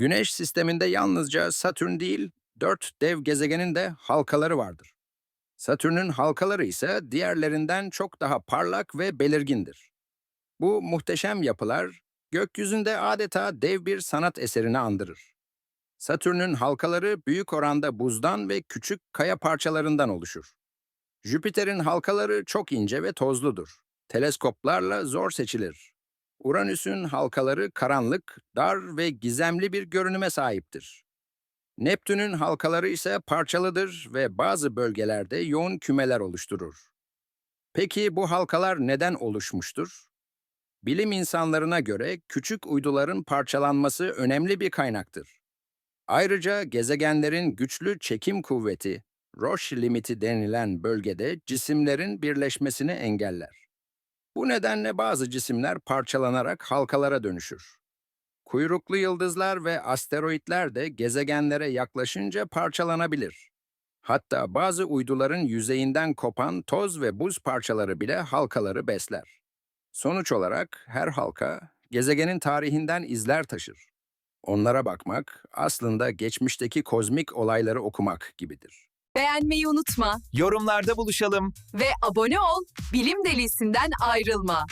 Güneş sisteminde yalnızca Satürn değil, dört dev gezegenin de halkaları vardır. Satürn'ün halkaları ise diğerlerinden çok daha parlak ve belirgindir. Bu muhteşem yapılar, gökyüzünde adeta dev bir sanat eserini andırır. Satürn'ün halkaları büyük oranda buzdan ve küçük kaya parçalarından oluşur. Jüpiter'in halkaları çok ince ve tozludur. Teleskoplarla zor seçilir. Uranüs'ün halkaları karanlık, dar ve gizemli bir görünüme sahiptir. Neptün'ün halkaları ise parçalıdır ve bazı bölgelerde yoğun kümeler oluşturur. Peki bu halkalar neden oluşmuştur? Bilim insanlarına göre küçük uyduların parçalanması önemli bir kaynaktır. Ayrıca gezegenlerin güçlü çekim kuvveti, Roche limiti denilen bölgede cisimlerin birleşmesini engeller. Bu nedenle bazı cisimler parçalanarak halkalara dönüşür. Kuyruklu yıldızlar ve asteroitler de gezegenlere yaklaşınca parçalanabilir. Hatta bazı uyduların yüzeyinden kopan toz ve buz parçaları bile halkaları besler. Sonuç olarak her halka gezegenin tarihinden izler taşır. Onlara bakmak aslında geçmişteki kozmik olayları okumak gibidir. Beğenmeyi unutma Yorumlarda buluşalım. ve abone ol, bilim delisinden ayrılma.